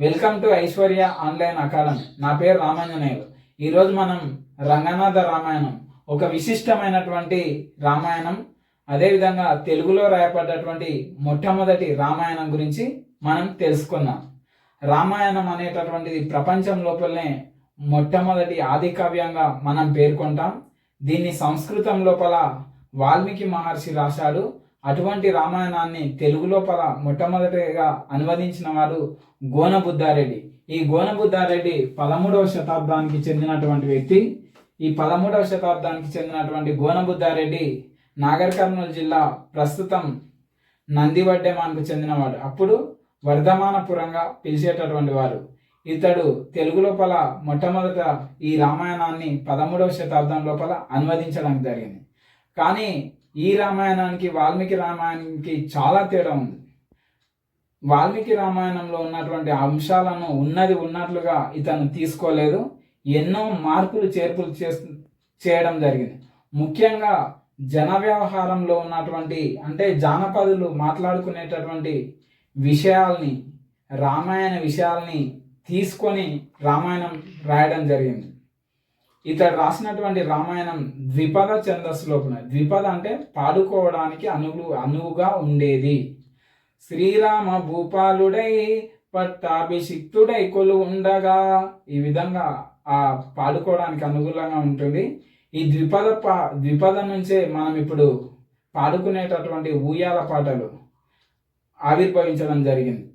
Welcome to Aishwarya online academy. నా పేరు రామాంజనేయులు. ఈరోజు మనం రంగనాథ రామాయణం ఒక విశిష్టమైనటువంటి రామాయణం అదేవిధంగా తెలుగులో రాయబడ్డటువంటి మొట్టమొదటి రామాయణం గురించి మనం తెలుసుకుందాం. రామాయణం అనేటటువంటిది ప్రపంచం లోపలనే మొట్టమొదటి ఆది కావ్యంగా మనం పేర్కొంటాం. దీన్ని సంస్కృతం లోపల వాల్మీకి మహర్షి రాశాడు. అటువంటి రామాయణాన్ని తెలుగులో పద మొట్టమొదటిగా అనువదించిన వారు గోనబుద్ధారెడ్డి. ఈ గోనబుద్ధారెడ్డి పదమూడవ శతాబ్దానికి చెందినటువంటి వ్యక్తి. ఈ పదమూడవ శతాబ్దానికి చెందినటువంటి గోనబుద్ధారెడ్డి నాగర్ కర్నూలు జిల్లా ప్రస్తుతం నందివడ్డెమాన్కు చెందినవాడు. అప్పుడు వర్ధమానపురంగా పిలిచేటటువంటి వారు ఇతడు తెలుగు లోపల మొట్టమొదట ఈ రామాయణాన్ని పదమూడవ శతాబ్దం లోపల అనువదించడానికి జరిగింది. కానీ ఈ రామాయణానికి వాల్మీకి రామాయణానికి చాలా తేడా ఉంది. వాల్మీకి రామాయణంలో ఉన్నటువంటి అంశాలను ఉన్నది ఉన్నట్లుగా ఇతను తీసుకోలేదు. ఎన్నో మార్పులు చేర్పులు చే చేయడం జరిగింది. ముఖ్యంగా జన వ్యవహారంలో ఉన్నటువంటి అంటే జానపదులు మాట్లాడుకునేటటువంటి విషయాల్ని రామాయణ విషయాల్ని తీసుకొని రామాయణం రాయడం జరిగింది. ఇతడు రాసినటువంటి రామాయణం ద్విపద ఛందస్సు ద్విపద అంటే పాడుకోవడానికి అనువు అనువుగా ఉండేది. శ్రీరామ భూపాలుడై పట్టాభిషిక్తుడై కొలు ఉండగా ఈ విధంగా ఆ పాడుకోవడానికి అనుకూలంగా ఉంటుంది. ఈ ద్విపద పా ద్విపద నుంచే మనం ఇప్పుడు పాడుకునేటటువంటి ఊయాల పాటలు ఆవిర్భవించడం జరిగింది.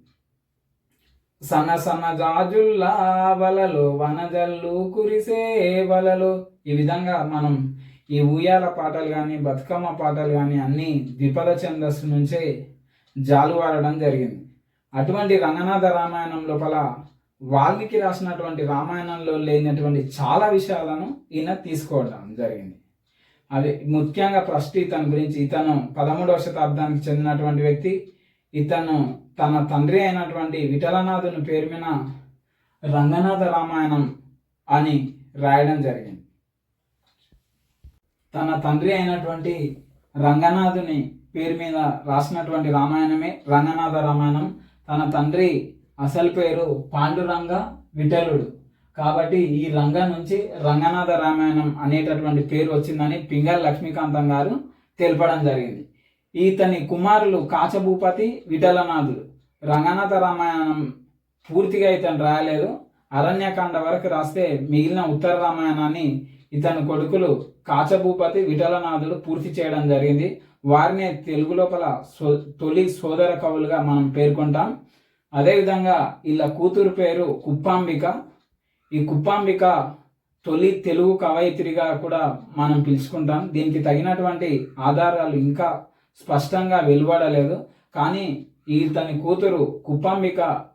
సన్న సన్న జాజుల్లా వలలు వనజల్లు కురిసే వలలు. ఈ విధంగా మనం ఈ ఊయాల పాటలు కానీ బతుకమ్మ పాటలు కానీ అన్నీ ద్విపద ఛందస్సు నుంచే జాలువారడం జరిగింది. అటువంటి రంగనాథ రామాయణం లోపల వాల్మీకి రాసినటువంటి రామాయణంలో లేనటువంటి చాలా విషయాలను ఈయన తీసుకోవడం జరిగింది. అది ముఖ్యంగా ఫస్ట్ ఇతని గురించి ఇతను పదమూడవ శతాబ్దానికి చెందినటువంటి వ్యక్తి ఇతను తన తండ్రి అయినటువంటి విఠలనాథుని పేరు మీద రంగనాథ రామాయణం అని రాయడం జరిగింది. తన తండ్రి అయినటువంటి రంగనాథుని పేరు మీద రాసినటువంటి రామాయణమే రంగనాథ రామాయణం. తన తండ్రి అసలు పేరు పాండురంగ విఠలుడు. కాబట్టి ఈ రంగ నుంచి రంగనాథ రామాయణం అనేటటువంటి పేరు వచ్చిందని పింగళ లక్ష్మీకాంతం గారు తెలపడం జరిగింది. ఇతని కుమారులు కాచభూపతి విఠలనాథుడు రంగనాథ రామాయణం పూర్తిగా ఇతను రాయలేదు. అరణ్యకాండ వరకు రాస్తే మిగిలిన ఉత్తర రామాయణాన్ని ఇతని కొడుకులు కాచభూపతి విఠలనాథుడు పూర్తి చేయడం జరిగింది. వారిని తెలుగు లోపల సో తొలి సోదర కవులుగా మనం పేర్కొంటాం. అదేవిధంగా ఇలా కూతురు పేరు కుప్పాంబిక. ఈ కుప్పాంబిక తొలి తెలుగు కవయిత్రిగా కూడా మనం పిలుచుకుంటాం. దీనికి తగినటువంటి ఆధారాలు ఇంకా స్పష్టంగా వెలువడలేదు. కానీ ఇతని కూతురు కుప్పాంబిక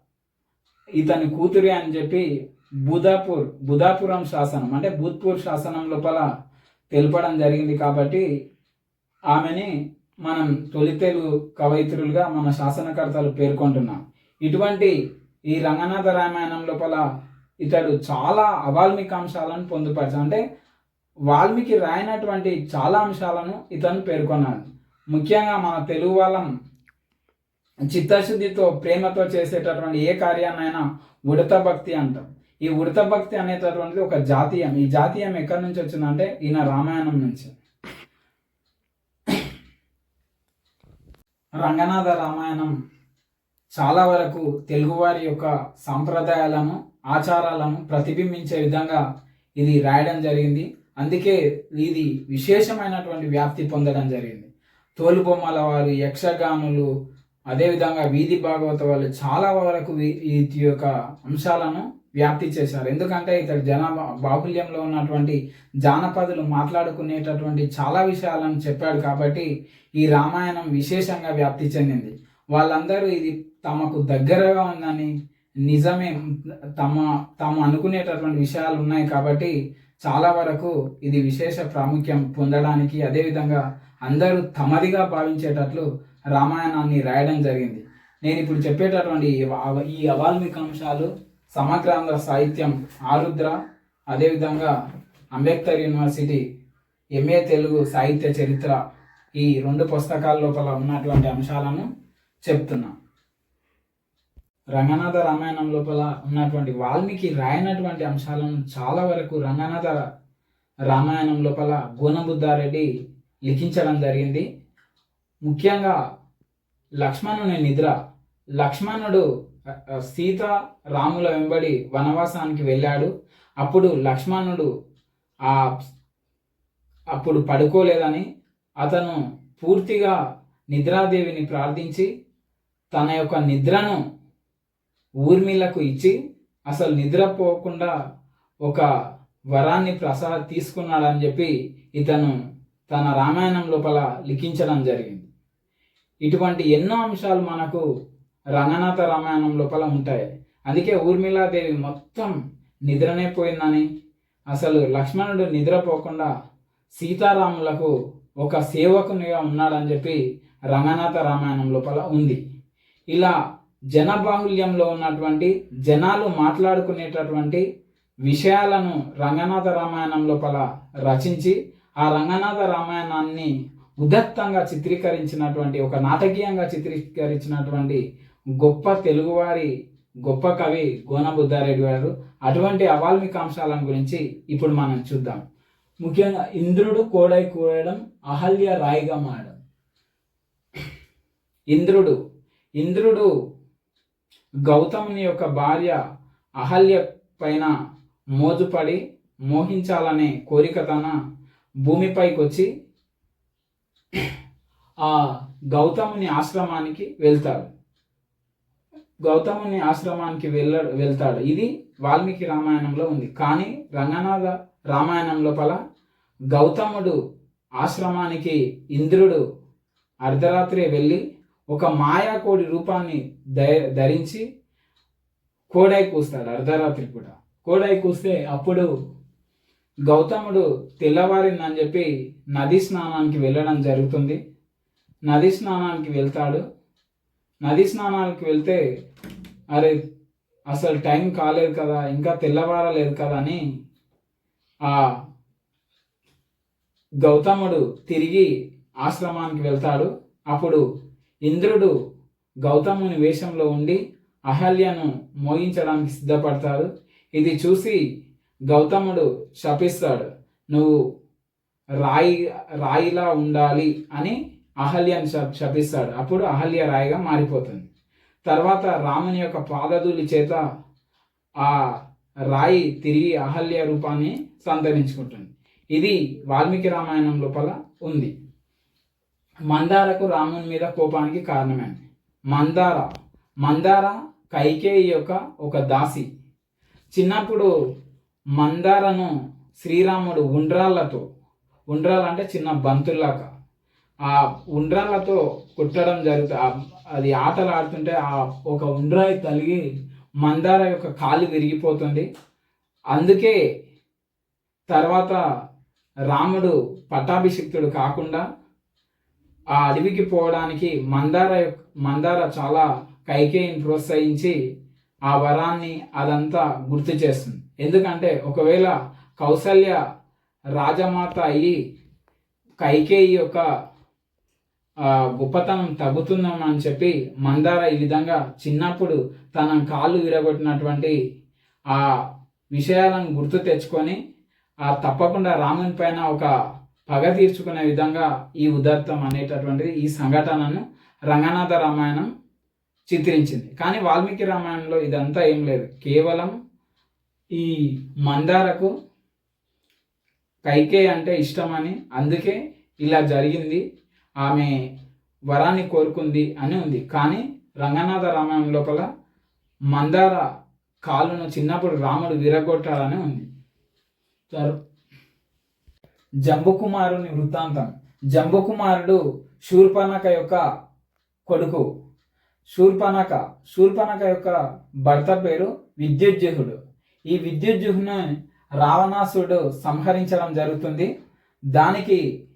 ఇతని కూతురి అని చెప్పి బుధాపూర్ బుధాపురం శాసనం అంటే భూత్పూర్ శాసనం లోపల తెలపడం జరిగింది కాబట్టి ఆమెని మనం తొలి తెలుగు కవయిత్రులుగా మన శాసనకర్తలు పేర్కొంటున్నాం. ఇటువంటి ఈ రంగనాథ రామాయణం లోపల ఇతడు చాలా అవాల్మిక అంశాలను పొందుపరిచాడు. అంటే వాల్మీకి రాయనటువంటి చాలా అంశాలను ఇతను పేర్కొన్నాడు. ముఖ్యంగా మన తెలుగు వాళ్ళం చిత్తశుద్ధితో ప్రేమతో చేసేటటువంటి ఏ కార్యాన్నైనా ఉడత భక్తి అంటాం. ఈ ఉడత భక్తి అనేటటువంటిది ఒక జాతీయం. ఈ జాతీయం ఎక్కడి నుంచి వచ్చిందంటే ఈయన రామాయణం నుంచి. రంగనాథ రామాయణం చాలా వరకు తెలుగువారి యొక్క సాంప్రదాయాలను ఆచారాలను ప్రతిబింబించే విధంగా ఇది రాయడం జరిగింది. అందుకే ఇది విశేషమైనటువంటి వ్యాప్తి పొందడం జరిగింది. తోలుబొమ్మల వారు యక్షగానులు అదేవిధంగా వీధి భాగవత వాళ్ళు చాలా వరకు వీటి యొక్క అంశాలను వ్యాప్తి చేశారు. ఎందుకంటే ఇతడు జనాభా బాహుల్యంలో ఉన్నటువంటి జానపదులు మాట్లాడుకునేటటువంటి చాలా విషయాలను చెప్పాడు కాబట్టి ఈ రామాయణం విశేషంగా వ్యాప్తి చెందింది. వాళ్ళందరూ ఇది తమకు దగ్గరగా ఉందని నిజమే తమ తాము అనుకునేటటువంటి విషయాలు ఉన్నాయి కాబట్టి చాలా వరకు ఇది విశేష ప్రాముఖ్యం పొందడానికి అదేవిధంగా అందరూ తమదిగా భావించేటట్లు రామాయణాన్ని రాయడం జరిగింది. నేను ఇప్పుడు చెప్పేటటువంటి ఈ అవాల్మిక అంశాలు సమగ్రాంధ్ర సాహిత్యం ఆరుద్ర అదేవిధంగా అంబేద్కర్ యూనివర్సిటీ ఎంఏ తెలుగు సాహిత్య చరిత్ర ఈ రెండు పుస్తకాల లోపల ఉన్నటువంటి అంశాలను చెప్తున్నా. రంగనాథ రామాయణం లోపల ఉన్నటువంటి వాల్మీకి రాయనటువంటి అంశాలను చాలా వరకు రంగనాథ రామాయణం లోపల గోనబుద్ధారెడ్డి లిఖించడం జరిగింది. ముఖ్యంగా లక్ష్మణుని నిద్ర. లక్ష్మణుడు సీత రాముల వెంబడి వనవాసానికి వెళ్ళాడు. అప్పుడు లక్ష్మణుడు ఆ అప్పుడు పడుకోలేదని అతను పూర్తిగా నిద్రాదేవిని ప్రార్థించి తన యొక్క నిద్రను ఊర్మిళకు ఇచ్చి అసలు నిద్రపోకుండా ఒక వరాన్ని ప్రసాద తీసుకున్నాడని చెప్పి ఇతను తన రామాయణం లోపల లిఖించడం జరిగింది. ఇటువంటి ఎన్నో అంశాలు మనకు రంగనాథ రామాయణం లోపల ఉంటాయి. అందుకే ఊర్మిళాదేవి మొత్తం నిద్రనే పోయిందని అసలు లక్ష్మణుడు నిద్రపోకుండా సీతారాములకు ఒక సేవకునిగా ఉన్నాడని చెప్పి రంగనాథ రామాయణం లోపల ఉంది. ఇలా జనబాహుల్యంలో ఉన్నటువంటి జనాలు మాట్లాడుకునేటటువంటి విషయాలను రంగనాథ రామాయణం లోపల రచించి ఆ రంగనాథ రామాయణాన్ని ఉదత్తంగా చిత్రీకరించినటువంటి ఒక నాటకీయంగా చిత్రీకరించినటువంటి గొప్ప తెలుగువారి గొప్ప కవి గోనబుద్ధారెడ్డి గారు అటువంటి అవాల్మిక అంశాలను గురించి ఇప్పుడు మనం చూద్దాం. ముఖ్యంగా ఇంద్రుడు కోడై కూడడం అహల్య రాయిగా మారడం. ఇంద్రుడు ఇంద్రుడు గౌతముని యొక్క భార్య అహల్య పైన మోజుపడి మోహించాలనే కోరిక తన భూమిపైకి వచ్చి ఆ గౌతముని ఆశ్రమానికి వెళ్తాడు. గౌతముని ఆశ్రమానికి వెళ్ళ వెళ్తాడు. ఇది వాల్మీకి రామాయణంలో ఉంది. కానీ రంగనాథ రామాయణం లోపల గౌతముడు ఆశ్రమానికి ఇంద్రుడు అర్ధరాత్రి వెళ్ళి ఒక మాయాకోడి రూపాన్ని ధరించి కోడై కూస్తాడు. అర్ధరాత్రి కూడా కోడై కూస్తే అప్పుడు గౌతముడు తెల్లవారిందని చెప్పి నది స్నానానికి వెళ్ళడం జరుగుతుంది. నది స్నానానికి వెళ్తాడు. నది స్నానానికి వెళ్తే అరే అసలు టైం కాలేదు కదా ఇంకా తెల్లవారలేదు కదా అని ఆ గౌతముడు తిరిగి ఆశ్రమానికి వెళ్తాడు. అప్పుడు ఇంద్రుడు గౌతముని వేషంలో ఉండి అహల్యను మోయించడానికి సిద్ధపడతాడు. ఇది చూసి గౌతముడు శపిస్తాడు నువ్వు రాయి రాయిలా ఉండాలి అని అహల్యను శ- శపిస్తాడు. అప్పుడు అహల్య రాయిగా మారిపోతుంది. తర్వాత రాముని యొక్క పాదధూలి చేత ఆ రాయి తిరిగి అహల్య రూపాన్ని సంతరించుకుంటుంది. ఇది వాల్మీకి రామాయణం లోపల ఉంది. మందారకు రాముని మీద కోపానికి కారణమైంది. మందార మందార కైకేయి యొక్క ఒక దాసి. చిన్నప్పుడు మందారను శ్రీరాముడు ఉండ్రాళ్ళతో ఉండ్రాలు అంటే చిన్న బంతుల్లాగా. ఆ ఉండ్రాళ్ళతో కుట్టడం జరుగుతుంది అది ఆటలు ఆడుతుంటే ఆ ఒక ఉండ్రాయి తలిగి మందార యొక్క కాలు విరిగిపోతుంది. అందుకే తర్వాత రాముడు పట్టాభిషిక్తుడు కాకుండా ఆ అడవికి పోవడానికి మందార యొక్క- మందార చాలా కైకేయిని ప్రోత్సహించి ఆ వరాన్ని అదంతా గుర్తు చేస్తుంది. ఎందుకంటే ఒకవేళ కౌసల్య రాజమాత అయ్యి కైకేయి యొక్క గొప్పతనం తగ్గుతుందేమో అని చెప్పి మందార ఈ విధంగా చిన్నప్పుడు తన కాళ్ళు విరగొట్టినటువంటి ఆ విషయాలను గుర్తు తెచ్చుకొని ఆ తప్పకుండా రాముని పైన ఒక పగ తీర్చుకునే విధంగా ఈ ఉదత్తం అనేటటువంటిది ఈ సంఘటనను రంగనాథ రామాయణం చిత్రించింది. కానీ వాల్మీకి రామాయణంలో ఇదంతా ఏం లేదు. కేవలం ఈ మందారకు కైకే అంటే ఇష్టమని అందుకే ఇలా జరిగింది. ఆమె వరాన్ని కోరుకుంది అని ఉంది. కానీ రంగనాథ రామాయణం లోపల మందార కాలును చిన్నప్పుడు రాముడు విరగొట్టాలని ఉంది. తరు జంబుకుమారుని వృత్తాంతం. జంబుకుమారుడు శూర్పణక యొక్క కొడుకు. శూర్పణక శూర్పణక యొక్క భర్త పేరు విద్యుజ్జుహుడు. ఈ విద్యుజ్జుహ్ను రావణాసుడు సంహరించడం జరుగుతుంది. దానికి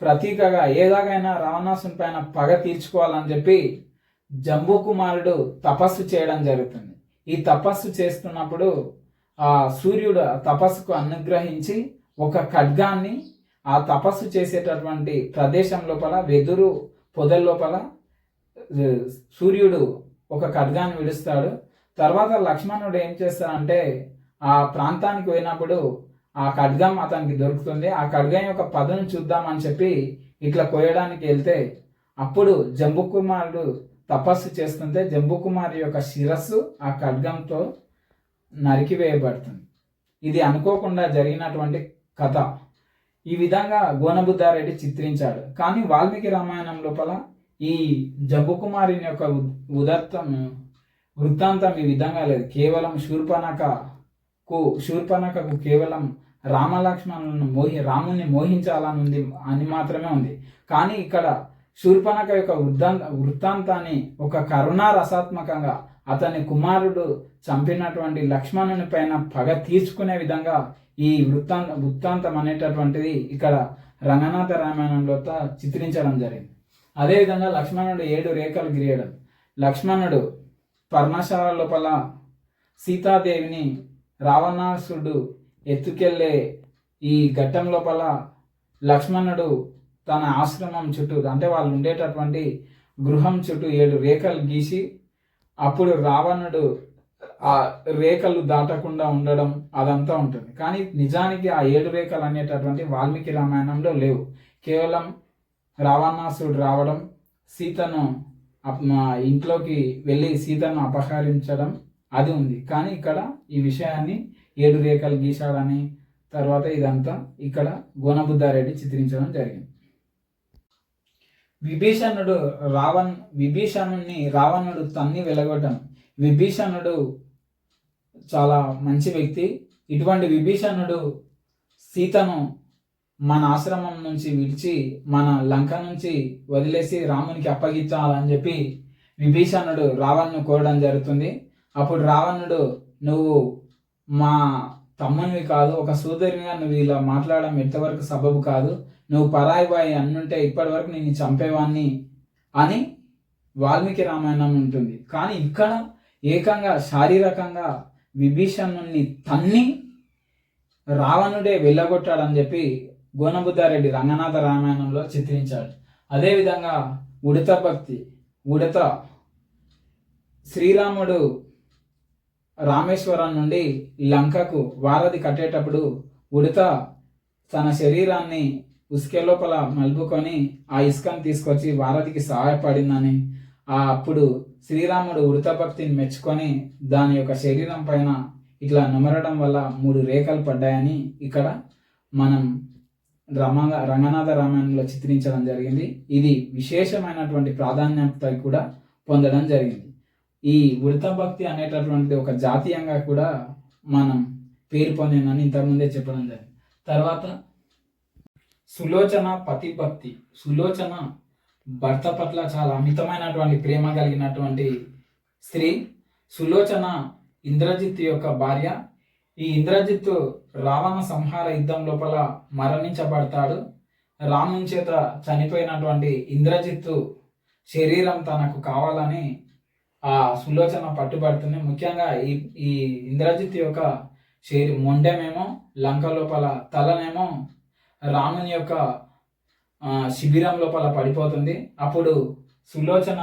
ప్రతీకగా ఏదాగైనా రావణాసుని పైన పగ తీర్చుకోవాలని చెప్పి జంబూ కుమారుడు తపస్సు చేయడం జరుగుతుంది. ఈ తపస్సు చేస్తున్నప్పుడు ఆ సూర్యుడు ఆ తపస్సుకు అనుగ్రహించి ఒక ఖడ్గాన్ని ఆ తపస్సు చేసేటటువంటి ప్రదేశం లోపల వెదురు పొదల లోపల సూర్యుడు ఒక ఖడ్గాన్ని విడుస్తాడు. తర్వాత లక్ష్మణుడు ఏం చేస్తాడంటే ఆ ప్రాంతానికి పోయినప్పుడు ఆ ఖడ్గం అతనికి దొరుకుతుంది. ఆ ఖడ్గం యొక్క పదను చూద్దామని చెప్పి ఇట్లా కోయడానికి వెళ్తే అప్పుడు జంబుకుమారుడు తపస్సు చేస్తుంటే జంబుకుమారి యొక్క శిరస్సు ఆ ఖడ్గంతో నరికివేయబడుతుంది. ఇది అనుకోకుండా జరిగినటువంటి కథ. ఈ విధంగా గోనబుద్ధారెడ్డి చిత్రించాడు. కానీ వాల్మీకి రామాయణం లోపల ఈ జబ్బుకుమారిని యొక్క ఉ- ఉదత్తం వృత్తాంతం ఈ విధంగా లేదు. కేవలం శూర్పణకకు శూర్పణకకు కేవలం రామలక్ష్మణులను మోహి రాముని మోహించాలని ఉంది అని మాత్రమే ఉంది. కానీ ఇక్కడ శూర్పణక యొక్క వృద్ధాంత వృత్తాంతాన్ని ఒక కరుణా రసాత్మకంగా అతని కుమారుడు చంపినటువంటి లక్ష్మణుని పైన పగ తీర్చుకునే విధంగా ఈ వృత్తాంత వృత్తాంతం అనేటటువంటిది ఇక్కడ రంగనాథ రామాయణంలో చిత్రించడం జరిగింది. అదేవిధంగా లక్ష్మణుడు ఏడు రేఖలు గిరియడం లక్ష్మణుడు పర్ణశాల లోపల సీతాదేవిని రావణాసుడు ఎత్తుకెళ్ళే ఈ ఘట్టం లోపల లక్ష్మణుడు తన ఆశ్రమం చుట్టూ అంటే వాళ్ళు ఉండేటటువంటి గృహం చుట్టూ ఏడు రేఖలు గీసి అప్పుడు రావణుడు ఆ రేఖలు దాటకుండా ఉండడం అదంతా ఉంటుంది. కానీ నిజానికి ఆ ఏడు రేఖలు అనేటటువంటి వాల్మీకి రామాయణంలో లేవు. కేవలం రావణాసుడు రావడం సీతను ఇంట్లోకి వెళ్ళి సీతను అపహరించడం అది ఉంది. కానీ ఇక్కడ ఈ విషయాన్ని ఏడు రేఖలు గీశాడని తర్వాత ఇదంతా ఇక్కడ గోనబుద్ధారెడ్డి చిత్రించడం జరిగింది. విభీషణుడు రావణ్ విభీషణుడిని రావణుడు తన్ని వెలగొట్టం విభీషణుడు చాలా మంచి వ్యక్తి. ఇటువంటి విభీషణుడు సీతను మన ఆశ్రమం నుంచి విడిచి మన లంక నుంచి వదిలేసి రామునికి అప్పగించాలని చెప్పి విభీషణుడు రావణ్ను కోరడం జరుగుతుంది. అప్పుడు రావణుడు నువ్వు మా తమ్మునివి కాదు ఒక సోదరిగా నువ్వు ఇలా మాట్లాడడం ఎంతవరకు సబబు కాదు. నువ్వు పరాయి బాయి అన్నుంటే ఇప్పటి వరకు నేను చంపేవాన్ని అని వాల్మీకి రామాయణం ఉంటుంది. కానీ ఇక్కడ ఏకంగా శారీరకంగా విభీషణుని తన్ని రావణుడే వెళ్ళగొట్టాడని చెప్పి గోనబుద్ధారెడ్డి రంగనాథ రామాయణంలో చిత్రించాడు. అదేవిధంగా ఉడత భక్తి ఉడత శ్రీరాముడు రామేశ్వరం నుండి లంకకు వారధి కట్టేటప్పుడు ఉడత తన శరీరాన్ని ఉసుకే లోపల మలుపుకొని ఆ ఇసుకను తీసుకొచ్చి వారధికి సహాయపడిందని ఆ అప్పుడు శ్రీరాముడు ఉడత భక్తిని మెచ్చుకొని దాని యొక్క శరీరం పైన ఇట్లా నమరడం వల్ల మూడు రేఖలు పడ్డాయని ఇక్కడ మనం రమా రంగనాథ రామాయణంలో చిత్రించడం జరిగింది. ఇది విశేషమైనటువంటి ప్రాధాన్యత కూడా పొందడం జరిగింది. ఈ ఉడత భక్తి అనేటటువంటి ఒక జాతీయంగా కూడా మనం పేరు పొందిందని ఇంతకుముందే చెప్పడం జరిగింది. తర్వాత సులోచన పతిభక్తి సులోచన భర్త పట్ల చాలా అమితమైనటువంటి ప్రేమ కలిగినటువంటి స్త్రీ. సులోచన ఇంద్రజిత్ యొక్క భార్య. ఈ ఇంద్రజిత్తు రావణ సంహార యుద్ధం లోపల మరణించబడతాడు. రాముని చేత చనిపోయినటువంటి ఇంద్రజిత్తు శరీరం తనకు కావాలని ఆ సులోచన పట్టుబడుతుంది. ముఖ్యంగా ఈ ఈ ఇంద్రజిత్ యొక్క శరీ మొండెమేమో లంక లోపల తలనేమో రాముని యొక్క శిబిరం లోపల పడిపోతుంది. అప్పుడు సులోచన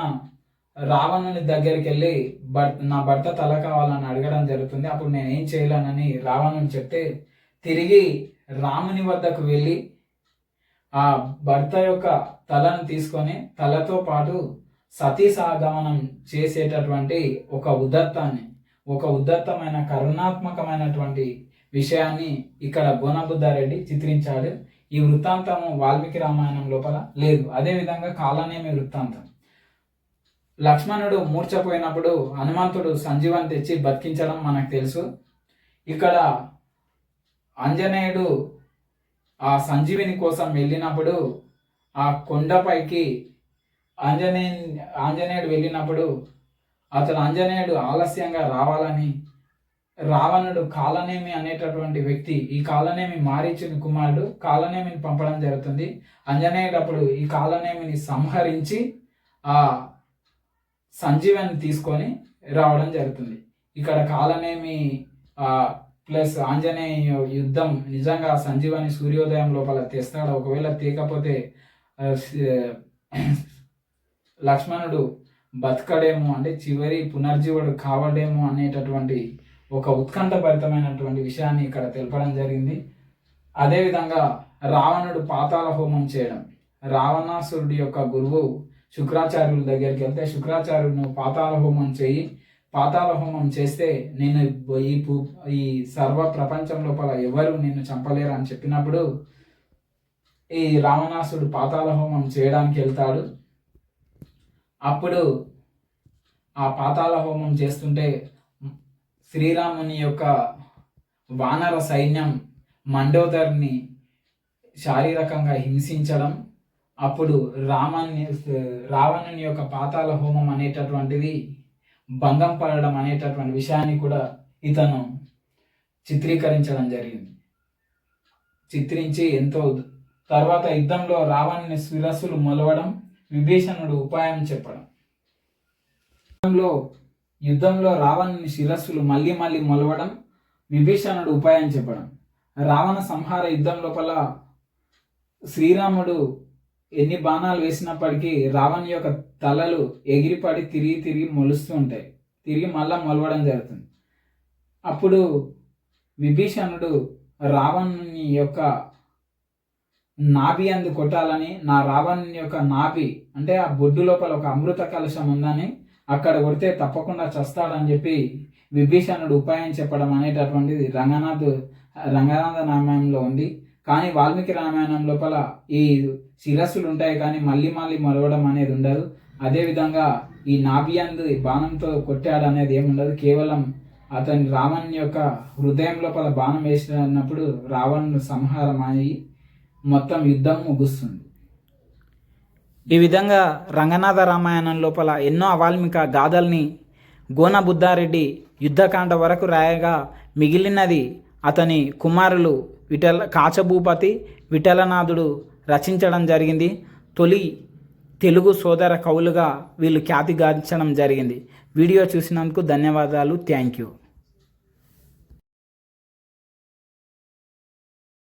రావణుని దగ్గరికి వెళ్ళి భర్త నా భర్త తల కావాలని అడగడం జరుగుతుంది. అప్పుడు నేను ఏం చేయలేనని రావణుని చెప్తే తిరిగి రాముని వద్దకు వెళ్ళి ఆ భర్త యొక్క తలను తీసుకొని తలతో పాటు సతీ సహగమనం చేసేటటువంటి ఒక ఉదత్తాన్ని ఒక ఉదత్తమైన కరుణాత్మకమైనటువంటి విషయాన్ని ఇక్కడ గోనబుద్ధారెడ్డి చిత్రించాడు. ఈ వృత్తాంతము వాల్మీకి రామాయణం లోపల లేదు. అదేవిధంగా కాలనేమి వృత్తాంతం. లక్ష్మణుడు మూర్చపోయినప్పుడు హనుమంతుడు సంజీవాన్ని తెచ్చి బతికించడం మనకు తెలుసు. ఇక్కడ ఆంజనేయుడు ఆ సంజీవిని కోసం వెళ్ళినప్పుడు ఆ కొండపైకి ఆంజనేయ ఆంజనేయుడు వెళ్ళినప్పుడు అతను ఆంజనేయుడు ఆలస్యంగా రావాలని రావణుడు కాలనేమి అనేటటువంటి వ్యక్తి ఈ కాలనేమి మారీచుని కుమారుడు కాలనేమిని పంపడం జరుగుతుంది. ఆంజనేయుడు అప్పుడు ఈ కాలనేమిని సంహరించి ఆ సంజీవని తీసుకొని రావడం జరుగుతుంది. ఇక్కడ కాలనేమి ప్లస్ ఆంజనేయ యుద్ధం నిజంగా సంజీవని సూర్యోదయం లోపల తెస్తాడు? ఒకవేళ తీయకపోతే లక్ష్మణుడు బతకడేమో అంటే చివరి పునర్జీవుడు కావడేమో అనేటటువంటి ఒక ఉత్కంఠభరితమైనటువంటి విషయాన్ని ఇక్కడ తెలపడం జరిగింది. అదేవిధంగా రావణుడు పాతాల హోమం చేయడం. రావణాసురుడి యొక్క గురువు శుక్రాచార్యుల దగ్గరికి వెళ్తే శుక్రాచార్యుడు నువ్వు హోమం చేయి. పాతాల హోమం చేస్తే నేను ఈ పు- ఈ సర్వ ప్రపంచం లోపల ఎవరు నిన్ను చంపలేరు అని చెప్పినప్పుడు ఈ రావణాసుడు పాతాల హోమం చేయడానికి వెళ్తాడు. అప్పుడు ఆ పాతాల హోమం చేస్తుంటే శ్రీరాముని యొక్క వానర సైన్యం మండోదర్ని శారీరకంగా హింసించడం అప్పుడు రామాన్ని రావణుని యొక్క పాతాల హోమం అనేటటువంటిది భంగం పడడం అనేటటువంటి విషయాన్ని కూడా ఇతను చిత్రీకరించడం జరిగింది. చిత్రించి ఎంతో తర్వాత యుద్ధంలో రావణుని శిరస్సులు మొలవడం విభీషణుడు ఉపాయం చెప్పడం. యుద్ధంలో యుద్ధంలో రావణుని శిరస్సులు మళ్ళీ మళ్ళీ మొలవడం విభీషణుడు ఉపాయం చెప్పడం. రావణ సంహార యుద్ధం లోపల శ్రీరాముడు ఎన్ని బాణాలు వేసినప్పటికీ రావణ్ యొక్క తలలు ఎగిరిపడి తిరిగి తిరిగి మొలుస్తూ ఉంటాయి. తిరిగి మళ్ళా మొలవడం జరుగుతుంది. అప్పుడు విభీషణుడు రావణుని యొక్క నాభి అందు కొట్టాలని నా రావణుని యొక్క నాభి అంటే ఆ బొడ్డు లోపల ఒక అమృత కలశం ఉందని అక్కడ కొడితే తప్పకుండా చస్తాడని చెప్పి విభీషణుడు ఉపాయం చెప్పడం అనేటటువంటిది రంగనాథ్ రంగనాథ రామాయణంలో ఉంది. కానీ వాల్మీకి రామాయణం లోపల ఈ శిరస్సులు ఉంటాయి కానీ మళ్ళీ మళ్ళీ మరవడం అనేది ఉండదు. అదేవిధంగా ఈ నాభియందు బాణంతో కొట్టాడు అనేది ఏముండదు కేవలం అతని రావణ్ యొక్క హృదయం లోపల బాణం వేసినప్పుడు రావణుడు సంహారం అయి మొత్తం యుద్ధం ముగుస్తుంది. ఈ విధంగా రంగనాథ రామాయణం లోపల ఎన్నో అవాల్మిక గాథల్ని గోన బుద్ధారెడ్డి యుద్ధకాండ వరకు రాయగా మిగిలినది అతని కుమారులు విఠల కాచభూపతి విఠలనాథుడు రచించడం జరిగింది. తొలి తెలుగు సోదర కవులుగా వీళ్ళు ఖ్యాతిగాంచడం జరిగింది. వీడియో చూసినందుకు ధన్యవాదాలు. Thank you.